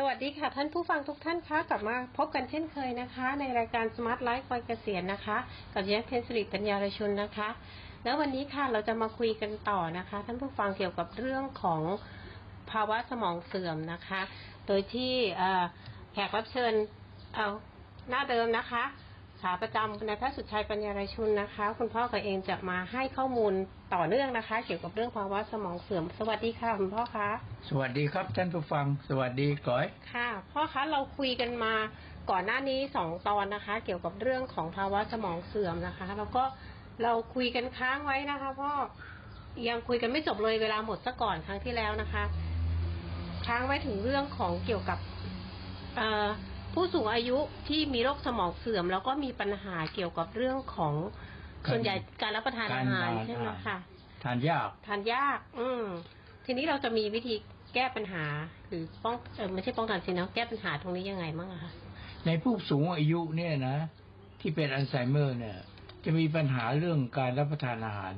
สวัสดีค่ะ ท่านผู้ฟังทุกท่านคะกลับมาพบกันเช่นเคยนะคะ ในรายการ Smart Life วัยเกษียณนะคะ กับดิฉันเพนสิริปัญญารชุนนะคะ แล้ววันนี้ค่ะเราจะมาคุยกันต่อนะคะ ท่านผู้ฟังเกี่ยวกับเรื่องของภาวะสมองเสื่อมนะคะ โดยที่แขกรับเชิญเอาหน้าเดิมนะคะขาประจำนายแพทย์สุดชัยปัญญารชุนนะคะ คุณพ่อกับเองจะมาให้ข้อมูล ต่อเนื่องนะคะ เกี่ยวกับเรื่องภาวะสมองเสื่อม สวัสดีค่ะคุณพ่อคะสวัสดีครับท่านผู้ฟัง สวัสดีก้อยค่ะ พ่อคะเราคุยกันมาก่อนหน้านี้สองตอนนะคะ เกี่ยวกับเรื่องของภาวะสมองเสื่อมนะคะ แล้วก็เราคุยกันค้างไว้นะคะพ่อยังคุยกันไม่จบเลยเวลาหมดซะก่อนครั้งที่แล้วนะคะ ค้างไว้ถึงเรื่องของเกี่ยวกับเอ่อผู้สูงอายุที่มีโรคสมองเสื่อม แล้วก็มีปัญหาเกี่ยวกับเรื่องของ ส่วนใหญ่การรับประทานอาหารใช่ไหมคะทานยากทานยาก อืมทีนี้เราจะมีวิธีแก้ปัญหา หรือป้องเออไม่ใช่ป้องกันสินะแก้ปัญหาตรงนี้ยังไงบ้างอะคะในผู้สูงอายุเนี่ยนะที่เป็นอัลไซเมอร์เนี่ย จะมีปัญหาเรื่องการรับประทานอาหาร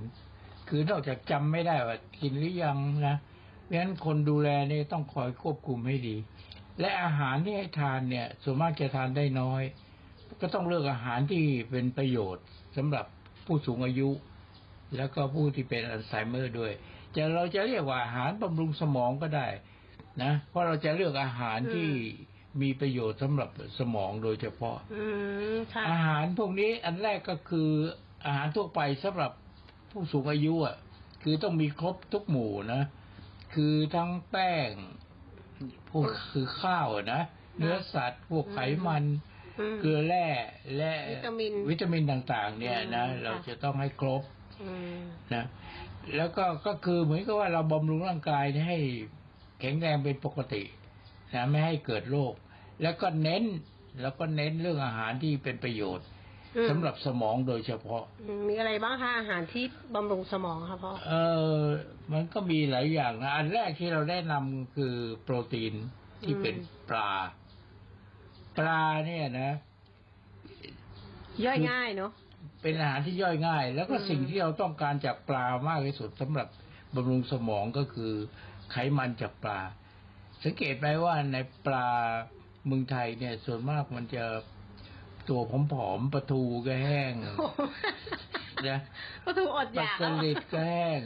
คือนอกจากจำไม่ได้ว่ากินหรือยังนะเพราะฉะนั้นคนดูแลเนี่ยต้องคอยควบคุมให้ดี และอาหารที่ให้ทานเนี่ยส่วนมากจะทานได้น้อย ก็ต้องเลือกอาหารที่เป็นประโยชน์สำหรับ ผู้สูงอายุ แล้วก็ผู้ที่เป็นอัลไซเมอร์ด้วย จะเราจะเรียกว่าอาหารบำรุงสมองก็ได้นะเพราะเราจะเลือกอาหารที่มีประโยชน์สำหรับสมองโดยเฉพาะอืมค่ะอาหารพวกนี้อันแรกก็คืออาหารทั่วไปสำหรับผู้สูงอายุอะ คือต้องมีครบทุกหมู่นะ คือทั้งแป้ง พวกคือข้าวอะนะ เนื้อสัตว์ พวกไขมัน อืม เกลือแร่และวิตามินวิตามินต่าง ๆ เนี่ยนะ อืมเราค่ะจะต้องให้ครบอืม นะ แล้วก็ก็คือเหมือนกับว่าเราบำรุงร่างกายให้แข็งแรงเป็นปกตินะไม่ให้เกิดโรคแล้วก็เน้นแล้วก็เน้นเรื่องอาหารที่เป็นประโยชน์อืมสำหรับสมองโดยเฉพาะ อืมมีอะไรบ้างคะอาหารที่บำรุงสมองคะพ่อ เออมันก็มีหลายอย่างนะ อันแรกที่เราแนะนำคือโปรตีนที่เป็นปลา ปลาเนี่ยนะย่อยง่ายเนาะเป็นอาหารที่ย่อยง่าย แล้วก็อืมสิ่งที่เราต้องการจากปลามากที่สุดสำหรับบำรุงสมองก็คือ ไขมันจากปลา สังเกตไหมว่าในปลาเมืองไทยเนี่ย ส่วนมากมันจะตัวผอมๆปลาทูก็แห้งนะก็ถูกอดปอลายากสลิดก็แห้ง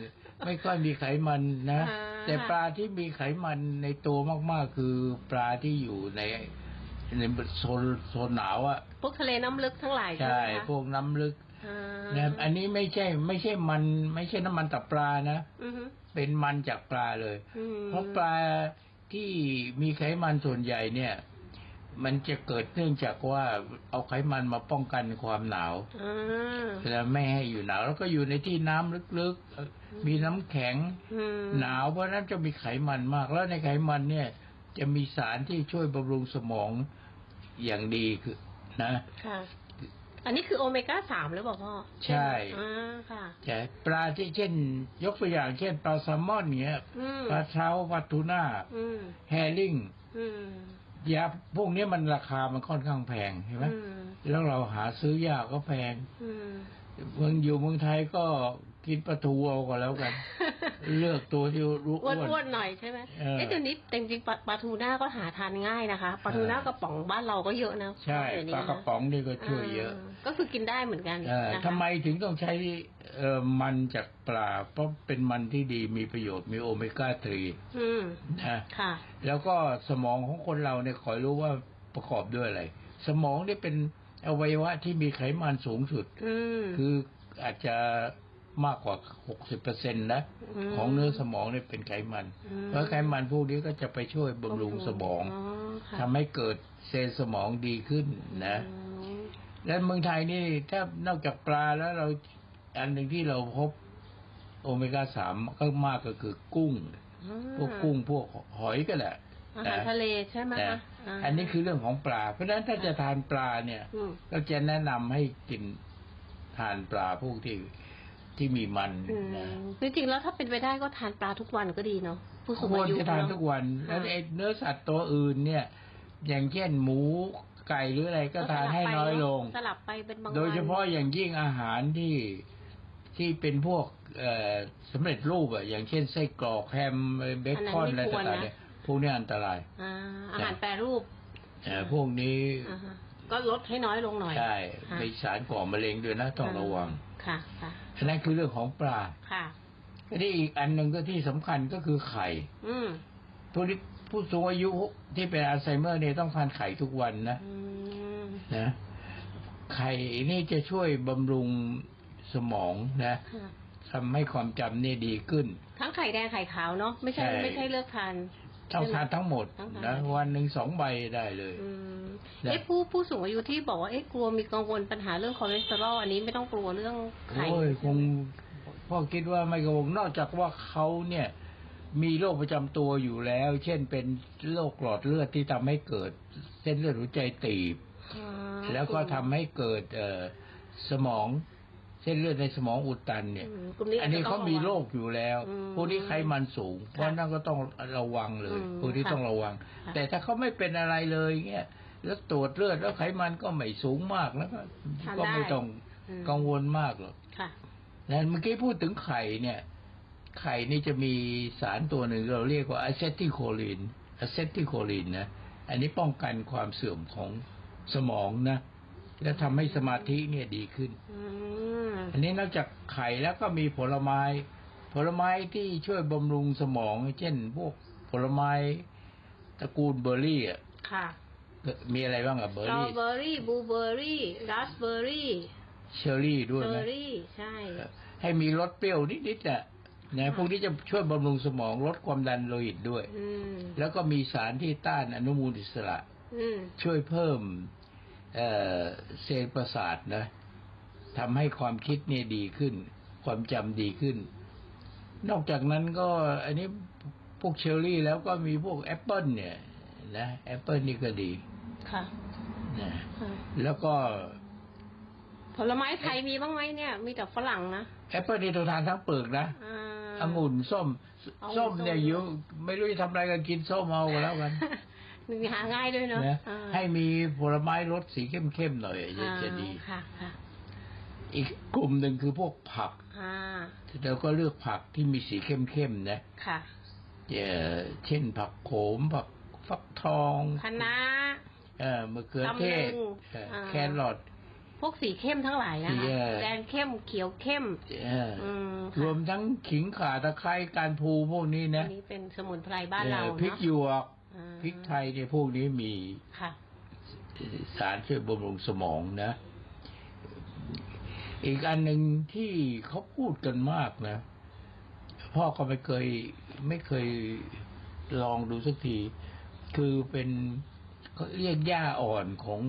ไม่ค่อยมีไขมันนะอ่าแต่ปลาที่มีไขมันในตัวมากๆ คือปลาที่อยู่ใน ในโซนโซนหนาวอะ่ะพวกทะเลน้ำลึกทั้งหลายใช่ใช่ไหมคะพวกน้ำลึกอ่านะอันนี้ไม่ใช่ไม่ใช่มันไม่ใช่น้ำมันตับปลานะอือฮึเป็นมันจากปลาเลย อืมเพราะปลาที่มีไขมันส่วนใหญ่เนี่ย มันจะเกิดเนื่องจากว่าเอาไขมันมาป้องกันความหนาว อ่าแล้วไม่ให้อยู่หนาว แล้วก็อยู่ในที่น้ำลึกๆเอ่อมีน้ำแข็งอืมหนาวเพราะฉะนั้นจะมีไขมันมาก แล้วในไขมันเนี่ย จะมีสารที่ช่วยบำรุงสมองอย่างดีคือนะค่ะ อันนี้คือโอเมก้าสามหรือเปล่าพ่อ ใช่อ่าค่ะแต่ปลาที่เช่น ยกตัวอย่างเช่นปลาแซลมอนเนี้ยอืมปลาเท้าปลาทูน่าอืมแฮริ่งอืมยาพวกนี้มันราคามันค่อนข้างแพงใช่ไหมอืมแล้วเราหาซื้อยากก็แพงอืมเมืองอยู่เมืองไทยก็ กินปลาทูเอาก็แล้วกัน เลือกตัวที่รู้อ้อ้วนวนๆหน่อยใช่ไหมเออเอ๊ะเดี๋ยวนี้จริงๆปลาปลาทูน่าก็หาทานง่ายนะคะปลาทูน่ากระป๋องบ้านเราก็เยอะนะใช่เดี๋ยวนี้ปลากระป๋องนี่ก็ช่วยเยอะาก็คือกินได้เหมือนกันเออนะคะทำไมถึงต้องใช้เอ่อมันจากปลาเพราะเป็นมันที่ดีมีประโยชน์มีโอเมก้าทรีอืมนะค่ะ แล้วก็สมองของคนเราเนี่ยขอยรู้ว่าประกอบด้วยอะไร สมองนี่เป็นอวัยวะที่มีไขมันสูงสุดอืมคืออาจจะ มากกว่าหกสิบเปอร์เซ็นต์นะมของเนื้อสมองเนี่ยเป็นไขมันอืมเพราะไขมันพวกนี้ก็จะไปช่วยบำรุงสมองค่ะทำให้เกิดเซลล์สมองดีขึ้นนะอืมและเมืองไทยนี่ถ้านอกจากปลาแล้วเราอันหนึ่งที่เราพบโอเมก้าสามก็มากก็คือกุ้ง พวกกุ้งพวกหอยก็แหละอาหารทะเลใช่ไหมนะคะาอันนี้คือเรื่องของปลา เพราะฉะนั้นถ้าจะทานปลาเนี่ยมก็จะแนะนำให้กินทานปลาพวกที่ ที่มีมันอืมนะจริงๆแล้วถ้าเป็นไปได้ก็ทานปลาทุกวันก็ดีเนาะผู้สูงควรอายุจะทานเอะทุกวันค่ะแล้วไอ้เนื้อสัตว์ตัวอื่นเนี่ย อย่างเช่นหมูไก่หรืออะไรก็ทานให้น้อยลง สลับไปเป็นบางวันโดยเฉพาะอย่างยิ่งอาหารที่ที่เป็นพวกเอ่อสำเร็จรูปอะอย่างเช่นไส้กรอกแฮมเบคอนอะไรต่างๆเนี่ยพวกนี้อันตรายอ่าอาหารแปรรูปเอ่อพวกนี้อ่าฮะก็ลดให้น้อยลงหน่อย ใช่ค่ะมีสารก่อมะเร็งด้วยนะต้องระวังค่ะค่ะ อันนั้นคือเรื่องของปลาค่ะทีนี้อีกอันหนึ่งก็ที่สำคัญก็คือไข่ อืมผู้ที่ผู้สูงอายุที่เป็นอัลไซเมอร์เนี่ยต้องทานไข่ทุกวันนะอืมนะไข่นี่จะช่วยบำรุงสมองนะค่ะทำให้ความจำเนี่ยดีขึ้น ทั้งไข่แดงไข่ขาวเนาะไม่ใช่ใช่ไม่ใช่เลือกทานต้องทานทั้งหมดต้องทานนะวันหนึ่งสองใบได้เลย อืมนะ เอ๊ะผู้ผู้สูงอายุที่บอกว่าเอ๊ะกลัวมีกังวลปัญหาเรื่องคอเลสเตอรอลอันนี้ไม่ต้องกลัวเรื่องไข่โอ้ยคงพ่อคิดว่าไม่กังวลนอกจากว่าเขาเนี่ยมีโรคประจำตัวอยู่แล้ว เช่นเป็นโรคหลอดเลือดที่ทำให้เกิด เส้นเลือดหัวใจตีบอ่าแล้วก็ทำให้เกิดเอ่อสมองเส้นเลือดในสมองอุดตันเนี่ยอืมกลุ่มนี้อันนี้จจะเขาต้งมีะวังโรคอยู่แล้วอืมพวกนี้ไขมันสูง เพราะนั่นก็ต้องระวังเลยอืมพวกนี้ค่ะต้องระวังค่ะแต่ถ้าเขาไม่เป็นอะไรเลยเงี้ย แล้วตรวจเลือดแล้วไขมันก็ไม่สูงมากแล้วก็ทานก็ไม่ได้ต้องอืม กังวลมากหรอกค่ะนะเมื่อกี้พูดถึงไข่เนี่ย ไข่นี่จะมีสารตัวหนึ่งเราเรียกว่าอะเซติโคลินอะเซติโคลินนะอันนี้ป้องกันความเสื่อมของสมองนะ และทำให้สมาธิเนี่ยดีขึ้น อืมอันนี้นอกจากไข่แล้วก็มีผลไม้ ผลไม้ที่ช่วยบำรุงสมอง เช่น พวกผลไม้ตระกูลเบอร์รี่อะค่ะ มีอะไรบ้างอะเบสอร์ตรอรี่เบอรี่บลูเบอรี่ราสเบอรี่เชอร์รี่ด้วยเชไหมอร์รี่ใช่ ให้มีรสเปรี้ยวนิดๆอะนะพวกนี้จะช่วยบำรุงสมองลดความดันโลหิตด้วย อืม แล้วก็มีสารที่ต้านอนุมูลอิสระ อืม ช่วยเพิ่มเอ่อเซลล์ประสาทนะทำให้ความคิดเนี่ยดีขึ้น ความจำดีขึ้น นอกจากนั้นก็อันนี้พวกเชอร์รี่แล้วก็มีพวกแอปเปิลเนี่ยนะแอปเปิลนี่ก็ดี ค่ะนะค่ะแล้วก็ ผลไม้ไทยมีบ้างไหมเนี่ย มีแต่ฝรั่งนะแอปเปิลนี่ต้องทานทั้งเปลือกนะอ่าองุ่นส้มองุ่นส้มเนี่ยส้มอยู่ไม่รู้จะทำอะไรกันกินส้มเอาก็แล้วกันมีหาง่ายด้วยเนาะนะอ่าให้มีผลไม้รสสีเข้มๆหน่อยจะจะดีอ่าค่ะค่ะอีกกลุ่มหนึ่งคือพวกผักอ่าเราก็เลือกผักที่มีสีเข้มๆนะ ค่ะเอ่อเช่นผักโขม ผักฟักทองคะน้า เอ่อมะเขือเทศตำลึงเอ่ออ่าแครอทพวกสีเข้มทั้งหลายนะสีคะเอ่อแดงเข้มเขียวเข้มเอ่อออืมรวมทั้งขิงข่าตะไคร้การพูพวกนี้อันะนนี้เป็นสมุนไพรบ้านเราเอ่อเนาะพริกหยวกอ่าพริกไทยเนี่ยพวกนี้มีค่ะสารช่วยบำรุงสมองนะ อีกอันหนึ่งที่เขาพูดกันมากนะพ่อก็ไม่เคยไม่เคยลองดูสักที คือเป็น เขาเรียกหญ้าอ่อนของ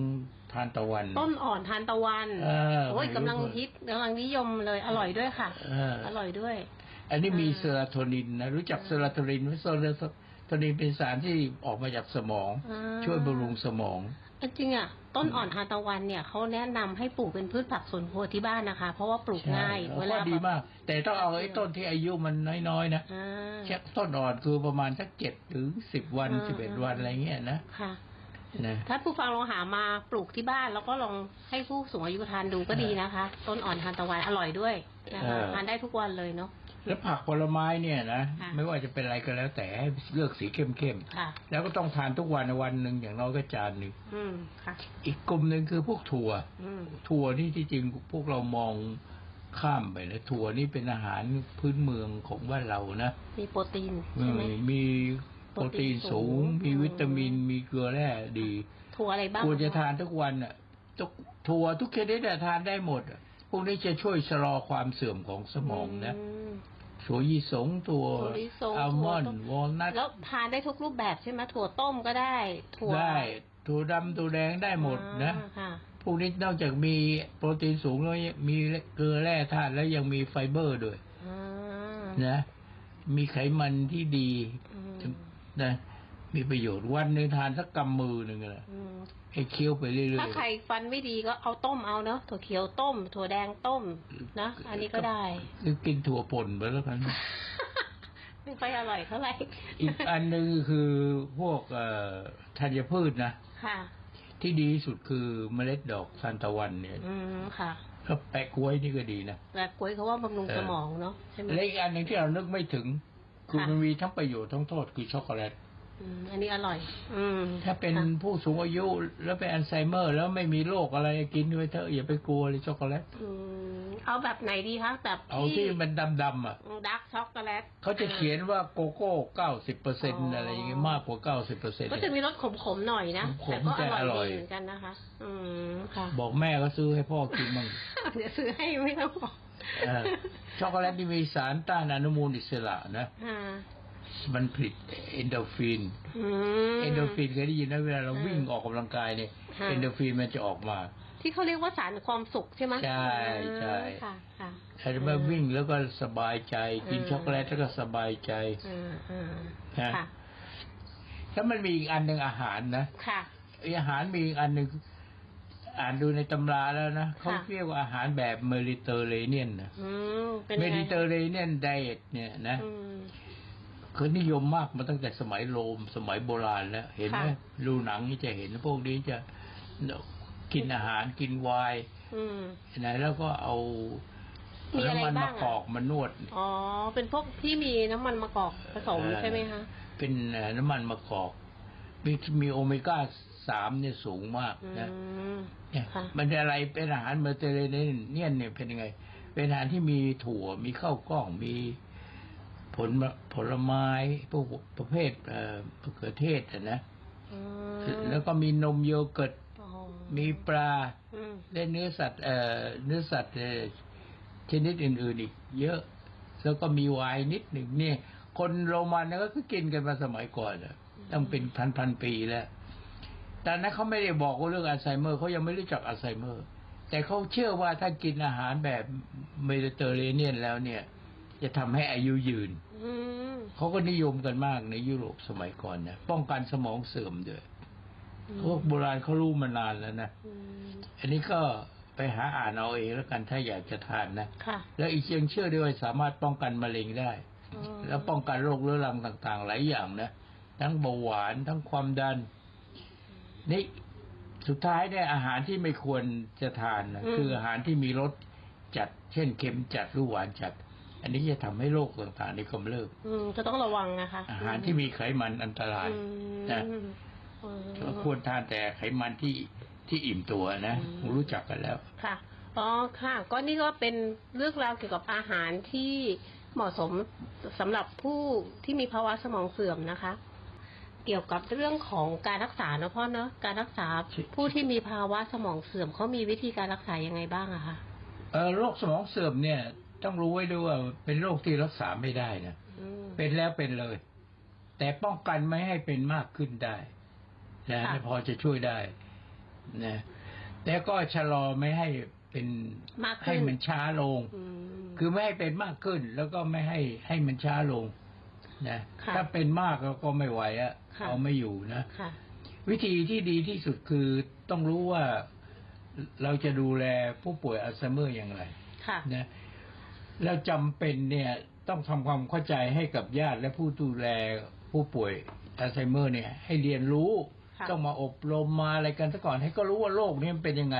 ทานตะวัน ต้นอ่อนทานตะวันเออโอ้ยไม่รู้กำลังฮิตกำลังนิยมเลยอร่อยด้วยค่ะเอออร่อยด้วย อันนี้มีอ่าเซโรโทนินนะรู้จักเซโรโทนินไหมเซโรโทนินเป็นสารที่ออกมาจากสมองอ่าช่วยบำรุงสมองจริงๆอะต้นอ่อนทานตะวันเนี่ยเขาแนะนำให้ปลูกเป็นพืชผักสวนครัวที่บ้านนะคะ เพราะว่าปลูกง่ายใช่เวลาก็ดีมาก แต่ต้องเอาไอ้ต้นที่อายุมันน้อยๆนะอ่าแค่ต้นอ่อนคือประมาณสักเจ็ดถึงสิบวันอ่าสิบเอ็ดวันอะไรเงี้ยนะค่ะ นะถ้าผู้ฟังลองหามาปลูกที่บ้าน แล้วก็ลองให้ผู้สูงอายุทานดูก็ดีนะคะ ต้นอ่อนทานตะวันอร่อยด้วยนะคะทานได้ทุกวันเลยเนาะแล้วผักผลไม้เนี่ยนะค่ะไม่ว่าจะเป็นอะไรก็แล้วแต่ให้เลือกสีเข้มค่ะๆแล้วก็ต้องทานทุกวันวันหนึ่งอย่างน้อยก็จานหนึ่งอืมค่ะอีกกลุ่มหนึ่งคือพวกถั่วอืมถั่วนี่ที่จริงพวกเรามองข้ามไปนะถั่วนี่เป็นอาหารพื้นเมืองของบ้านเรานะมีโปรตีนใช่ไหมมี โปรตีนสูง มีวิตามินมีเกลือแร่ดีถั่วอะไรบ้างควรจะทานทุกวันอะทุกถั่วทุกชนิดอะทานได้หมดอะพวกนี้จะช่วยชะลอความเสื่อมของสมองนะมถั่วยีสงถั่วถั่วลิสงอัลมอนถั่วต้ด์มวอลนัทแล้วทานได้ทุกรูปแบบใช่ไหมถั่วต้มก็ได้ ถั่วได้ถั่วดำถั่วแดงได้หมดนะอ่าค่ะพวกนี้นอกจากมีโปรตีนสูงแล้วยังมีเกลือแร่ธาตุแล้วยังมีไฟเบอร์ด้วยอ่านะ มีไขมันที่ดีอืม นะมีประโยชน์วันหนึ่งทานสักกำมือหนึ่งอะอืมให้เคี้ยวไปเรื่อยๆถ้าใครฟันไม่ดีก็เอาต้มเอาเนาะถั่วเขียวต้ม ถั่วแดงต้มนะอันนี้ก็ได้คือกินถั่วป่นไปแล้วกัน ไม่ค่อยอร่อยเท่าไหร่อีกอันหนึ่งคือพวกเอ่อธัญพืชนะค่ะ ที่ดีที่สุดคือเมล็ดดอกทานตะวันเนี่ยอืมค่ะก็แปะกล้วยนี่ก็ดีนะแต่กล้วยเขาว่าบำรุงเออสมองเนาะใช่ไหมและอีกอันหนึ่งที่เรานึกไม่ถึง คือค่ะมันมีทั้งประโยชน์ทั้งโทษคือช็อกโกแลตอืมอันนี้อร่อย อืมถ้าเป็นค่ะผู้สูงอายุแล้วเป็นอัลไซเมอร์ แล้วไม่มีโรคอะไรกินด้วยเถอะอย่าไปกลัวเลยช็อกโกแลตอืมเอาแบบไหนดีคะแบบเอาที่มันดำๆอะดาร์กช็อกโกแลตเขาจะเขียนว่าโกโก้เก้าสิบเปอร์เซ็นต์อะไรอย่างเงี้ยมากกว่าเก้าสิบเปอร์เซ็นต์ก็จะมีรสขมๆหน่อยนะขมๆแต่ก็อร่อยแต่อร่อยดีเหมือนกันนะคะ อืมค่ะ บอกแม่ก็ซื้อให้พ่อกินบ้างเดี๋ยวซื้อให้ไม่ต้องบอกเออ ช็อกโกแลตที่มีสารต้านอนุมูลอิสระนะค่ะมันผลิตเอนโดรฟินอืมเอนโดรฟินเคยได้ยินนะเวลาเราวิ่งออกกำลังกายเนี่ยค่ะเอนโดรฟินมันจะออกมา ที่เขาเรียกว่าสารความสุขใช่ไหมใช่ใช่ค่ะค่ะถ้าเมื่อวิ่งแล้วก็สบายใจกินอืมช็อกโกแลตแล้วก็สบายใจอืมอืมฮะค่ะถ้ามันมีอีกอันหนึ่งอาหารนะค่ะไอ้อาหารมีอีกอันหนึ่ง อ่านดูในตำราแล้วนะเขาเรียกว่าอาหารแบบเมดิเตอร์เรเนียนนะอืมเป็นเมไงดิเตอร์เรเนียนไดเอทเนี่ยนะอืมคือนิยมมากมาตั้งแต่สมัยโรมสมัยโบราณแล้วเห็นไหมค่ะดูหนังนี่จะเห็นพวกนี้จะกินอาหารกินไวน์อืมนะแล้วก็เอามีอะไรน้ำมันบ้างมะอะกอกมานวด อ๋อ เป็นพวกที่มีน้ำมันมะกอกผสมเออใช่ไหมคะ เป็นเอ่อน้ำมันมะกอกมีมีโอเมก้า สามเนี่ยสูงมากอืนะมเนี่ยค่ะมันเป็นอะไรเป็นอาหารเมดิเตอร์เรเนียนเนี่ยเนี่ยเป็นยังไง เป็นอาหารที่มีถั่วมีข้าวกล้องมีผลผลไม้พวกประเภทเอ่อมะเขือเทศอะนะอืมแล้วก็มีนมโยเกิร์ตอ๋อมีปลาอืมและเนื้อสัตว์เอ่อเนื้อสัตว์เอ่อชนิดอื่นๆอีกเยอะ แล้วก็มีไวน์นิดหนึ่งเนี่ย คนโรมันเนี่ยก็คือกินกันมาสมัยก่อนอะต้องเป็นพันพันๆปีแล้ว แต่นั้นเขาไม่ได้บอกว่าเรื่องอัลไซเมอร์เขายังไม่รู้จักอัลไซเมอร์ แต่เขาเชื่อว่าถ้ากินอาหารแบบเมดิเตอร์เรเนียนแล้วเนี่ย จะทำให้อายุยืนอืมเขาก็นิยมกันมากในยุโรปสมัยก่อนนะป้องกันสมองเสื่อมด้วยพวกโบราณเขารู้มานานแล้วนะอืมอันนี้ก็ไปหาอ่านเอาเองแล้วกันถ้าอยากจะทานนะค่ะแล้วอีกยังเชื่อด้วยว่าสามารถป้องกันมะเร็งได้อืมแล้วป้องกันโรคเรื้อรังต่าง ๆ หลายอย่างนะทั้งเบาหวานทั้งความดัน นี่สุดท้ายเนี่ยอาหารที่ไม่ควรจะทานนะคืออาหารที่มีรสจัด เช่นเค็มจัดหรือหวานจัด อันนี้จะทำให้โรคต่างๆในกำเริบอืมจะต้องระวังนะคะ อาหารที่มีไขมันอันตรายอืมนะอืมก็ควรทานแต่ไขมันที่ที่อิ่มตัวนะอืมรู้จักกันแล้วค่ะอ๋อค่ะ ก็นี่ก็เป็นเรื่องราวเกี่ยวกับอาหารที่เหมาะสมสำหรับผู้ที่มีภาวะสมองเสื่อมนะคะ เกี่ยวกับเรื่องของการรักษาเนอะพ่อเนอะการรักษาใช่ผู้ที่มีภาวะสมองเสื่อมเขามีวิธีการรักษายังไงบ้างอะคะเออโรคสมองเสื่อมเนี่ย ต้องรู้ไว้ด้วยว่าเป็นโรคที่รักษาไม่ได้นะอืมเป็นแล้วเป็นเลย แต่ป้องกันไม่ให้เป็นมากขึ้นได้นะค่ะพอจะช่วยได้นะแต่ก็ชะลอไม่ให้เป็นมากขึ้นให้มันช้าลงอืมคือไม่ให้เป็นมากขึ้น แล้วก็ไม่ให้ให้มันช้าลง นะค่ะถ้าเป็นมากแล้วก็ไม่ไหวอะค่ะเอาไม่อยู่นะค่ะวิธีที่ดีที่สุดคือต้องรู้ว่าเราจะดูแลผู้ป่วยอัลไซเมอร์อย่างไรค่ะนะแล้วจำเป็นเนี่ยต้องทำความเข้าใจให้กับญาติและผู้ดูแลผู้ป่วยอัลไซเมอร์ เนี่ย ให้เรียนรู้ค่ะต้องมาอบรมมาอะไรกันซะก่อนให้ก็รู้ว่าโรคนี้มันเป็นยังไง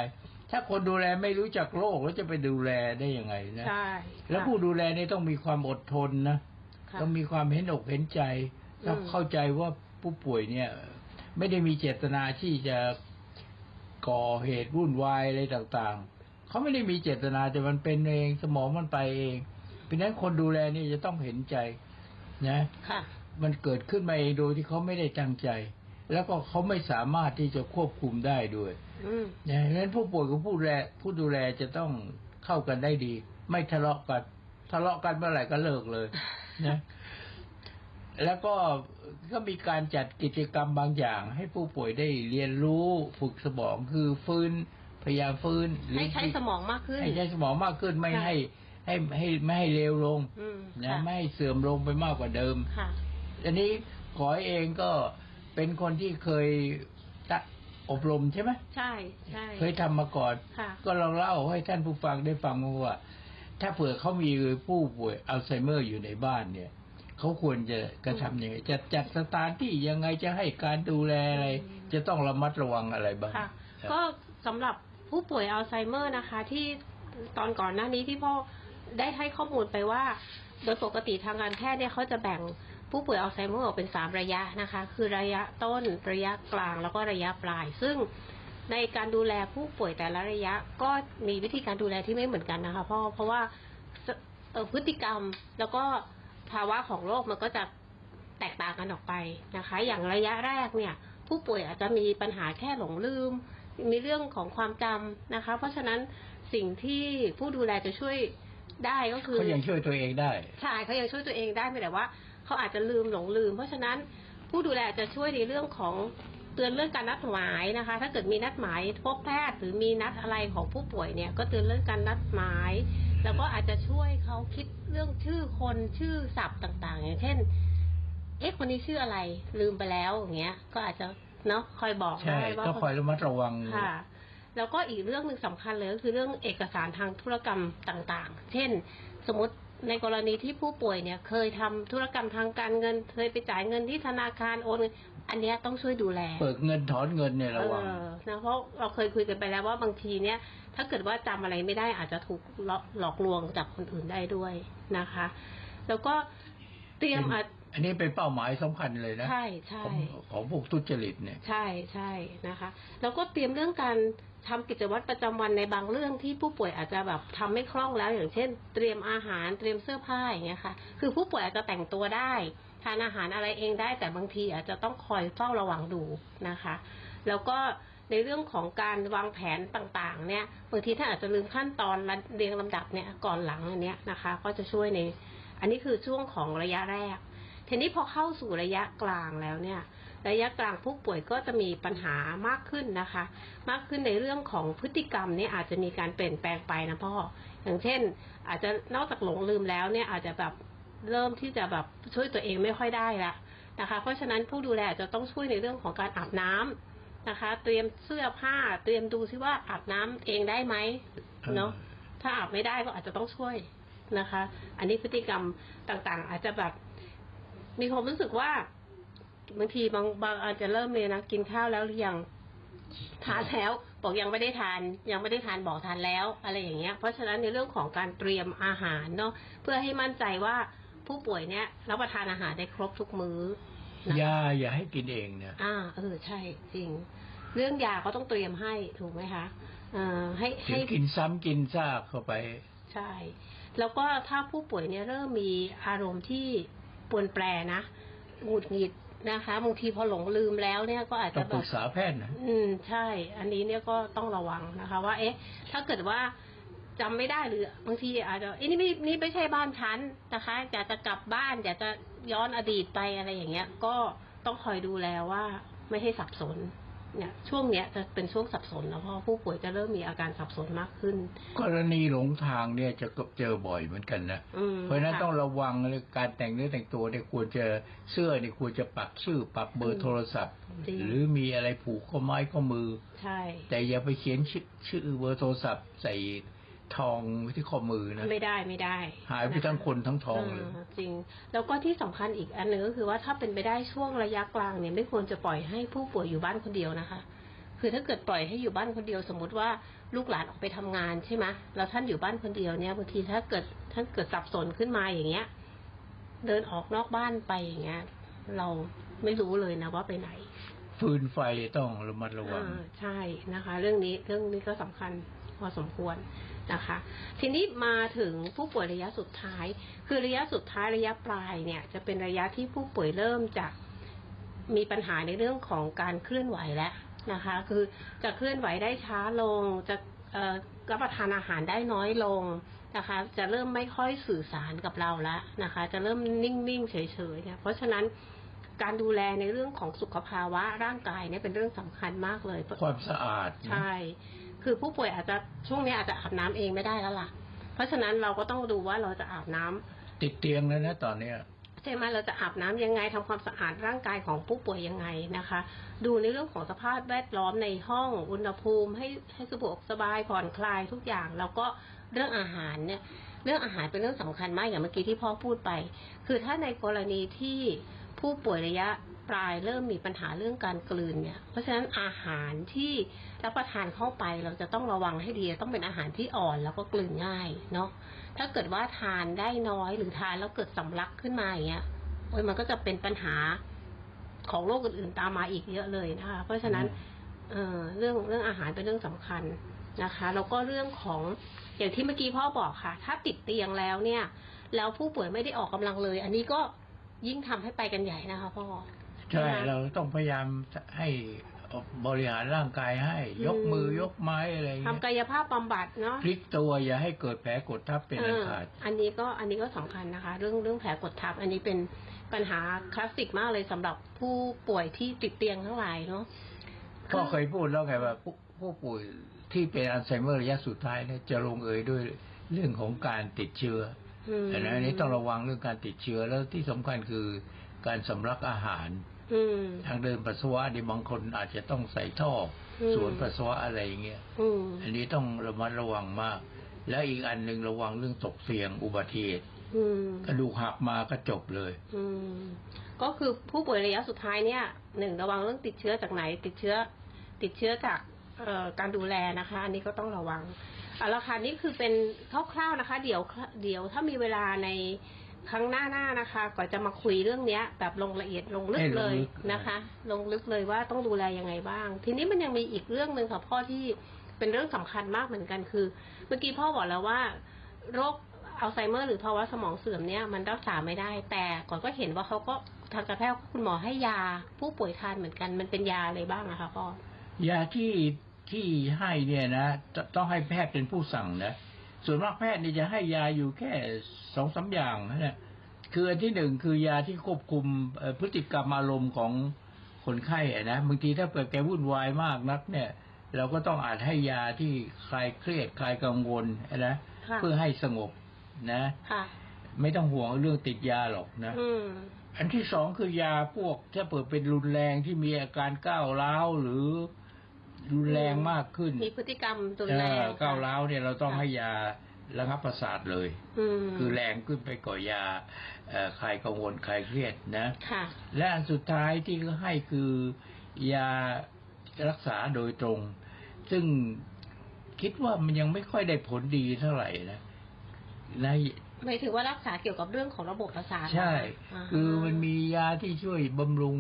ถ้าคนดูแลไม่รู้จักโรคแล้วจะไปดูแลได้ยังไงนะใช่แล้วผู้ดูแลเนี่ยต้องมีความอดทนนะค่ะ ต้องมีความเห็นอกเห็นใจต้องอืมเข้าใจว่าผู้ป่วยเนี่ย ไม่ได้มีเจตนาที่จะก่อเหตุวุ่นวายอะไรต่างๆ เขาไม่ได้มีเจตนาแต่มันเป็นเองสมองมันไปเองเพราะฉะนั้นคนดูแลนี่จะต้องเห็นใจนะค่ะมันเกิดขึ้นมาเองโดยที่เขาไม่ได้ตั้งใจ แล้วก็เขาไม่สามารถที่จะควบคุมได้ด้วยอืมนะเพราะฉะนั้นผู้ป่วยกับผู้ดูแลผู้ดูแลจะต้องเข้ากันได้ดี ไม่ทะเลาะกัน ทะเลาะกันเมื่อไหร่ก็เลิกเลย นะแล้วก็ก็มีการจัดกิจกรรมบางอย่าง ให้ผู้ป่วยได้เรียนรู้ฝึกสมองคือฟื้นพยายามฟื้นหรือให้ใช้สมองมากขึ้นให้ใช้สมองมากขึ้นไม่ค่ะให้ให้ให้ไม่ให้เลวลงอืมนะค่ะไม่ให้เสื่อมลงไปมากกว่าเดิมค่ะอันนี้ขอเองก็เป็นคนที่เคยตะอบรมใช่ไหมใช่ใช่เคยทำมาก่อนค่ะก็ลองเล่าให้ท่านผู้ฟังได้ฟังว่า ถ้าเผื่อเขามีผู้ป่วยอัลไซเมอร์อยู่ในบ้านเนี่ยเขาควรจะกระทำยังไงจะจัดสถานที่ยังไงจะให้การดูแลอะไรอืมจะต้องระมัดระวังอะไรบ้างค่ะครับก็สำหรับผู้ป่วยอัลไซเมอร์นะคะ ที่ตอนก่อนหน้านี้ที่พ่อได้ให้ข้อมูลไปว่า โดยปกติทางการแพทย์เนี่ยเขาจะแบ่งผู้ป่วยอัลไซเมอร์ออกเป็นสามระยะนะคะ คือระยะต้นระยะกลางแล้วก็ระยะปลาย ซึ่ง ในการดูแลผู้ป่วยแต่ละระยะ ก็มีวิธีการดูแลที่ไม่เหมือนกันนะคะเพราะเพราะว่าสเอ่อพฤติกรรมแล้วก็ภาวะของโรคมันก็จะแตกต่างกันออกไปนะคะ อย่างระยะแรกเนี่ย ผู้ป่วยอาจจะมีปัญหาแค่หลงลืม มีเรื่องของความจำนะคะ เพราะฉะนั้นสิ่งที่ผู้ดูแลจะช่วยได้ก็คือเขายังช่วยตัวเองได้ใช่เขายังช่วยตัวเองได้ไม่แต่ว่าเขาอาจจะลืมหลงลืม เพราะฉะนั้นผู้ดูแลจะช่วยในเรื่องของ เตือนเรื่องการนัดหมายนะคะ ถ้าเกิดมีนัดหมายพบแพทย์หรือมีนัดอะไรของผู้ป่วยเนี่ย ก็เตือนเรื่องการนัดหมาย แล้วก็อาจจะช่วยเขาคิดเรื่องชื่อคนชื่อศัพท์ต่างๆ อย่างเช่น เอ๊ะคนนี้ชื่ออะไร ลืมไปแล้วอย่างเงี้ย ก็อาจจะเนาะคอยบอกใช่ได้ว่าก็คอยระมัดระวังค่ะแล้วก็อีกเรื่องหนึ่งสำคัญเลยก็คือเรื่องเอกสารทางธุรกรรมต่างๆ เช่น สมมติในกรณีที่ผู้ป่วยเนี่ย เคยทำธุรกรรมทางการเงิน เคยไปจ่ายเงินที่ธนาคารโอนเงิน อันเนี้ยต้องช่วยดูแล เปิดเงินถอนเงินเนี่ยระวัง เออนะเพราะเราเคยคุยกันไปแล้วว่าบางทีเนี่ย ถ้าเกิดว่าจำอะไรไม่ได้อาจจะถูกหลอกหลอกลวงจากคนอื่นได้ด้วยนะคะ แล้วก็เตรียมอะอันนี้เป็นเป้าหมายสำคัญเลยนะใช่ใช่ ของของพวกทุจริตเนี่ย ใช่ใช่นะคะแล้วก็เตรียมเรื่องการทำกิจวัตรประจำวันในบางเรื่องที่ผู้ป่วยอาจจะแบบทำไม่คล่องแล้วอย่างเช่น เตรียมอาหารเตรียมเสื้อผ้าอย่างเงี้ยค่ะ คือผู้ป่วยอาจจะแต่งตัวได้ ทานอาหารอะไรเองได้แต่บางทีอาจจะต้องคอยเฝ้าระวังดูนะคะ แล้วก็ในเรื่องของการวางแผนต่างๆ เนี่ยบางทีถ้านอาจจะลืมขั้นตอนเรียงลำดับเนี่ยก่อนหลังอันเนี้ยนะคะ ก็จะช่วยใน อันนี้คือช่วงของระยะแรก ทีนี้พอเข้าสู่ระยะกลางแล้วเนี่ย ระยะกลางผู้ป่วยก็จะมีปัญหามากขึ้นนะคะ มากขึ้นในเรื่องของพฤติกรรมเนี่ยอาจจะมีการเปลี่ยนแปลงไปนะพ่ออย่างเช่น อาจจะนอกจากหลงลืมแล้วเนี่ยอาจจะแบบ เริ่มที่จะแบบช่วยตัวเองไม่ค่อยได้ละนะคะ เพราะฉะนั้นผู้ดูแลจะต้องช่วยในเรื่องของการอาบน้ำนะคะ เตรียมเสื้อผ้า เตรียมดูซิว่าอาบน้ำเองได้ไหมเนาะถ้าอาบไม่ได้ก็อาจจะต้องช่วยนะคะ อันนี้พฤติกรรมต่างๆ อาจจะแบบ มีความรู้สึกว่าบางทีบางบางอาจจะเริ่มเลยนะกินข้าวแล้วหรือยังทานแล้วบอกยังไม่ได้ทาน ยังไม่ได้ทานบอกทานแล้ว อะไรอย่างเงี้ย เพราะฉะนั้นในเรื่องของการเตรียมอาหารเนาะเพื่อให้มั่นใจว่า ผู้ป่วยเนี้ยรับประทานอาหารได้ครบทุกมื้อนะยาอย่าให้กินเองเนี่ยอ่า เออใช่จริง เรื่องยาก็ต้องเตรียมให้ถูกไหมคะเอ่อให้ถึให้งกินซ้ำกินซากเข้าไป ใช่ แล้วก็ถ้าผู้ป่วยเนี่ยเริ่มมีอารมณ์ที่ปรวนแปรนะหงุดหงิดนะคะบางทีพอหลงลืมแล้วเนี่ยก็อาจต้อจะงแบปรึบกษาแพทย์นะอืมใช่ อันนี้เนี่ยก็ต้องระวังนะคะ ว่า เอ๊ะ ถ้าเกิดว่า จำไม่ได้หรือบางทีอาจจะเอ้นี่ไม่นี่ไม่ใช่บ้านฉันนะคะอยากจะกลับบ้านอยากจะย้อนอดีตไปอะไรอย่างเงี้ย ก็ต้องคอยดูแลว่าไม่ให้สับสนเนี่ยช่วงเนี้ยจะเป็นช่วงสับสนแล้วเพราะผู้ป่วยจะเริ่มมีอาการสับสนมากขึ้น กรณีหลงทางเนี่ยจะเจอบ่อยเหมือนกันนะอืมเพราะฉะนั้นค่ต้องระวังเลยการแต่งเนื้อแต่งตัวเนี่ยควรจะเสื้อเนี่ยควรจะปักชื่อปักเบอร์โทรศัพท์จริงหรือมีอะไรผูกข้อไม้ข้อมือ ใช่ แต่อย่าไปเขียนชื่อชื่อเบอร์โทรศัพท์ใส่ ทองไว้ที่ข้อมือนะไม่ได้ไม่ได้ หายไปทั้งคนทั้งทองเลยาจริง แล้วก็ที่สำคัญอีกอันหนึ่งก็คือว่าถ้าเป็นไปได้ช่วงระยะกลางเนี่ยไม่ควรจะปล่อยให้ผู้ป่วยอยู่บ้านคนเดียวนะคะ คือถ้าเกิดปล่อยให้อยู่บ้านคนเดียว สมมติว่าลูกหลานออกไปทำงานใช่ไหมแล้วท่านอยู่บ้านคนเดียวเนี่ยบางทีถ้าเกิดท่านเกิดสับสนขึ้นมาอย่างเงี้ย เดินออกนอกบ้านไปอย่างเงี้ย เราไม่รู้เลยนะว่าไปไหน ฟืนไฟต้องระมัดระวังอ่าใช่นะคะ เรื่องนี้เรื่องนี้ก็สำคัญพอสมควร นะคะ ทีนี้มาถึงผู้ป่วยระยะสุดท้าย คือระยะสุดท้ายระยะปลายเนี่ย จะเป็นระยะที่ผู้ป่วยเริ่มจะมีปัญหาในเรื่องของการเคลื่อนไหวแล้วนะคะ คือจะเคลื่อนไหวได้ช้าลง จะเอ่อรับประทานอาหารได้น้อยลงนะคะ จะเริ่มไม่ค่อยสื่อสารกับเราแล้วนะคะ จะเริ่มนิ่งๆเฉยๆเนี่ยเพราะฉะนั้นการดูแลในเรื่องของสุขภาวะร่างกายเนี่ยเป็นเรื่องสำคัญมากเลย ความสะอาดนะใช่ คือผู้ป่วยอาจจะช่วงนี้อาจจะอาบน้ำเองไม่ได้แล้วล่ะ เพราะฉะนั้นเราก็ต้องดูว่าเราจะอาบน้ำติดเตียงแล้วนะตอนเนี้ยใช่ไหมเราจะอาบน้ำยังไงทำความสะอาดร่างกายของผู้ป่วยยังไงนะคะ ดูในเรื่องของสภาพแวดล้อมในห้องอุณหภูมิให้ให้สะดวกสบายผ่อนคลายทุกอย่าง แล้วก็เรื่องอาหารเนี่ย เรื่องอาหารเป็นเรื่องสำคัญมากอย่างเมื่อกี้ที่พ่อพูดไป คือถ้าในกรณีที่ผู้ป่วยระยะ ปลายเริ่มมีปัญหาเรื่องการกลืนเนี่ย เพราะฉะนั้นอาหารที่รับประทานเข้าไปเราจะต้องระวังให้ดีต้องเป็นอาหารที่อ่อนแล้วก็กลืนง่ายเนาะถ้าเกิดว่าทานได้น้อยหรือทานแล้วเกิดสำลักขึ้นมาอย่างเงี้ยโอ้ยมันก็จะเป็นปัญหาของโรคอื่นๆตามมาอีกเยอะเลยนะคะ เพราะฉะนั้นเอ่อเรื่องเรื่องอาหารเป็นเรื่องสำคัญนะคะแล้วก็เรื่องของอย่างที่เมื่อกี้พ่อบอกค่ะ ถ้าติดเตียงแล้วเนี่ย แล้วผู้ป่วยไม่ได้ออกกำลังเลย อันนี้ก็ยิ่งทำให้ไปกันใหญ่นะคะพ่อ ใช่ใช่ไหมเราต้องพยายามให้บริหารร่างกายให้ ยกมืออืมยกไม้อะไรอย่างทำเงี้ยกายภาพบำบัดเนาะพลิกตัวอย่าให้เกิดแผลกดทับเป็นอันขาดเอออันนี้ก็อันนี้ก็สำคัญนะคะ เรื่องเรื่องแผลกดทับ อันนี้เป็นปัญหาคลาสสิกมากเลยสำหรับผู้ป่วยที่ติดเตียงทั้งหลายเนาะก็เคยพูดแล้วไงว่าผู้ผู้ป่วยที่เป็นอัลไซเมอร์ระยะสุดท้ายเนี่ยจะลงเอยด้วยเรื่องของการติดเชื้ออืมออันนี้ต้องระวังเรื่องการติดเชื้อแล้วที่สำคัญคือการสำลักอาหารอืม ทางเดินปัสสาวะนี่บางคนอาจจะต้องใส่ท่ออมสวนปัสสาวะอะไรอย่างเงี้ยอืมอันนี้ต้องระมัดระวังมาก แล้วอีกอันหนึ่งระวังเรื่องตกเสี่ยงอุบัติเหตุอืมกระดูกหักมาก็จบเลย อืมก็คือผู้ป่วยระยะสุดท้ายเนี่ยหนึ่งระวังเรื่องติดเชื้อจากไหน ติดเชื้อ ติดเชื้อจากเอ่อการดูแลนะคะ อันนี้ก็ต้องระวังเอาละค่ะนี่คือเป็นคร่าวๆนะคะ เดี๋ยวเดี๋ยวถ้ามีเวลาใน ครั้งหน้าหน้าๆนะคะก่อนจะมาคุยเรื่องเนี้ย แบบลงละเอียดลงลึกให้ลงเลยลึกนะคะ ลงลึกเลยว่าต้องดูแลยังไงบ้าง ทีนี้มันยังมีอีกเรื่องหนึ่งค่ะพ่อที่เป็นเรื่องสำคัญมากเหมือนกันคือ เมื่อกี้พ่อบอกแล้วว่า โรคอัลไซเมอร์หรือภาวะสมองเสื่อมเนี่ยมันรักษาไม่ได้ แต่ก่อนก็เห็นว่าเขาก็ทางการแพทย์คุณหมอให้ยาผู้ป่วยทานเหมือนกัน มันเป็นยาอะไรบ้างอะคะพ่อยาที่ที่ให้เนี่ยนะตต้องให้แพทย์เป็นผู้สั่งนะ ส่วนมากแพทย์นี่จะให้ยาอยู่แค่สองสามอย่างนะเนี่ยคืออันที่หนึ่งคือยาที่ควบคุมเอ่อพฤติกรรมอารมณ์ของคนไข้อะนะบางทีถ้าเกิดแกวุ่นวายมากนัก เนี่ย เราก็ต้องอาจให้ยาที่คลายเครียดคลายกังวลนะค่ะเพื่อให้สงบนะค่ะไม่ต้องห่วงเรื่องติดยาหรอกนะอืมอันที่สองคือยาพวกถ้าเปิดเป็นรุนแรงที่มีอาการก้าวร้าวหรือ รุนแรงมากขึ้นมีพฤติกรรมรุนเอแรงอก้าวร้าวเนี่ยเราต้องค่ะให้ยาระงับประสาทเลยอืมคือแรงขึ้นไปกว่ายาเอ่อคลายกังวลคลายเครียดนะค่ะและอันสุดท้ายที่เขาให้คือยารักษาโดยตรง ซึ่งคิดว่ามันยังไม่ค่อยได้ผลดีเท่าไหร่นะนะหมายถึงว่ารักษาเกี่ยวกับเรื่องของระบบประสาทใช่เหรคะาคือมันมียาที่ช่วยบำรุง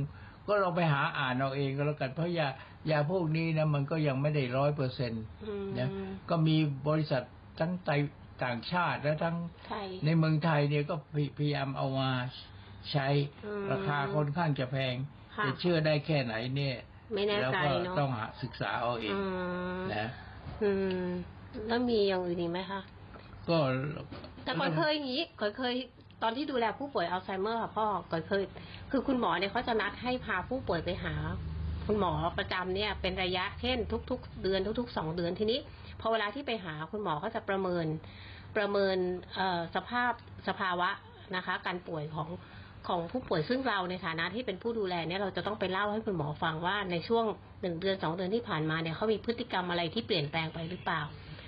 ก็ลองไปหาอ่านเอาเองก็แล้วกันเพราะยายาพวกนี้นะมันก็ยังไม่ได้ร้อยเปอร์เซ็นต์อืมนะก็มีบริษัททั้งไตต่างชาติและทั้งไทยในเมืองไทยเนี่ยก็พยพยายามเอามาใช้อืมราคาค่อนข้างจะแพงค่ะจะเชื่อได้แค่ไหนเนี่ย ไม่แน่เราใจก็เนาะต้องหาศึกษาเอาเองอืมนะอืมแล้วมีอย่างอื่นอีกไหมคะก็แต่ก่อนเคยอย่างนี้ก่อนเคย ตอนที่ดูแลผู้ป่วยอัลไซเมอร์ค่ะพ่อก่อนเคยคือคุณหมอเนี่ยเขาจะนัดให้พาผู้ป่วยไปหา คุณหมอประจำเนี่ยเป็นระยะเช่น ทุก ๆ เดือนทุกๆสองเดือนทีนี้พอเวลาที่ไปหาคุณหมอเขาจะประเมินประเมินสภาพสภาวะนะคะ การป่วยของของผู้ป่วยซึ่งเราในฐานะที่เป็นผู้ดูแลเนี่ยเราจะต้องไปเล่าให้คุณหมอฟังว่าในช่วงหนึ่งเดือนสองเดือนที่ผ่านมาเนี่ยเขามีพฤติกรรมอะไรที่เปลี่ยนแปลงไปหรือเปล่า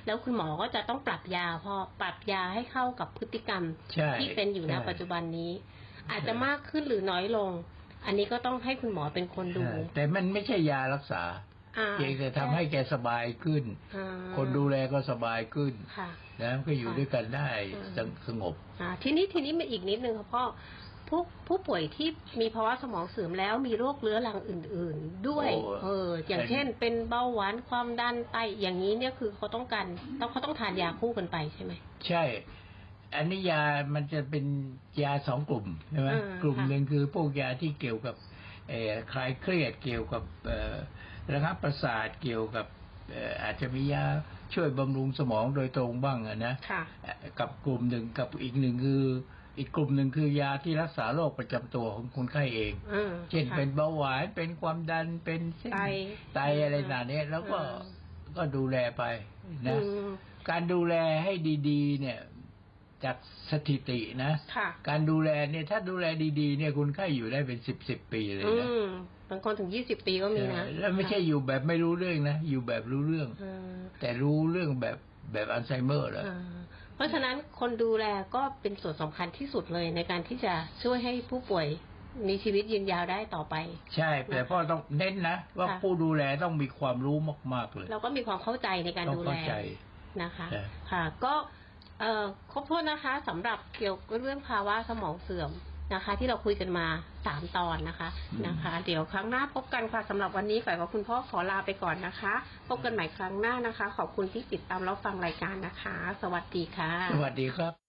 แล้วคุณหมอก็จะต้องปรับยาพอปรับยาให้เข้ากับพฤติกรรมใช่ที่เป็นอยู่ณใช่ปัจจุบันนี้ อาจจะมากขึ้นหรือน้อยลง อันนี้ก็ต้องให้คุณหมอเป็นคนดูใช่แต่มันไม่ใช่ยารักษาอ่าเพียงแต่ทำให้แกสบายขึ้นอ่าคนดูแลก็สบายขึ้นค่ะนะก็อยู่ด้วยกันได้อืมสงสงบอ่าทีนี้ทีนี้มีอีกนิดนึงค่ะพ่อ ผู้ผู้ป่วยที่มีภาวะสมองเสื่อมแล้วมีโรคเรื้อรังอื่น ๆ ด้วยโอ้เออ อย่างเช่น เป็นเบาหวานความดันไตอย่างนี้เนี่ยคือเขาต้องการต้องเขาต้องทานยาคู่กันไปใช่ไหมใช่ อันนี้ยามันจะเป็นยาสองกลุ่มใช่ไหมอืมกลุ่มค่ะหนึ่งคือพวกยาที่เกี่ยวกับเอ่อคลายเครียดเกี่ยวกับเอ่อระงับประสาทเกี่ยวกับเอ่ออาจจะมียาช่วยบำรุงสมองโดยตรงบ้างอะนะค่ะกับกลุ่มหนึ่งกับอีกหนึ่งคือ อีกกลุ่มหนึ่งคือยาที่รักษาโรคประจำตัวของคนไข้เองอืมเช่นค่ะ เป็นเบาหวานเป็นความดันเป็นเส้นไตไตอะไรต่างๆเนี้ยแล้วก็อืมก็ดูแลไปนะ อืมการดูแลให้ดีๆ เนี่ย จากสถิตินะ ค่ะ การดูแลเนี่ยถ้าดูแลดีๆ เนี่ยคุณไข้อยู่ได้เป็นสิบสิบปีเลยอืนะมบางคนถึงยี่สิบปีก็มีนะแล้วไม่ใช่อยู่แบบไม่รู้เรื่องนะ อยู่แบบรู้เรื่องอืมแต่รู้เรื่องแบบแบบอัลไซเมอร์แล้วอ่า เพราะฉะนั้นคนดูแลก็เป็นส่วนสำคัญที่สุดเลยในการที่จะช่วยให้ผู้ป่วยมีชีวิตยืนยาวได้ต่อไป ใช่ แต่พ่อต้องเน้นนะ ว่าค่ะผู้ดูแลต้องมีความรู้มาก ๆ เลย เราก็มีความเข้าใจในการต้องดูแลเข้าใจนะคะใช่ค่ะ ก็เอ่อครบถ้วนนะคะสำหรับเกี่ยวกับเรื่องภาวะสมองเสื่อม นะคะ ที่เราคุยกันมาสามตอนนะคะอืมนะคะ เดี๋ยวครั้งหน้าพบกันค่ะสำหรับวันนี้ฝ่ายกับคุณพ่อขอลาไปก่อนนะคะ พบกันใหม่ครั้งหน้านะคะ ขอบคุณที่ติดตามรับฟังรายการนะคะ สวัสดีค่ะ สวัสดีครับ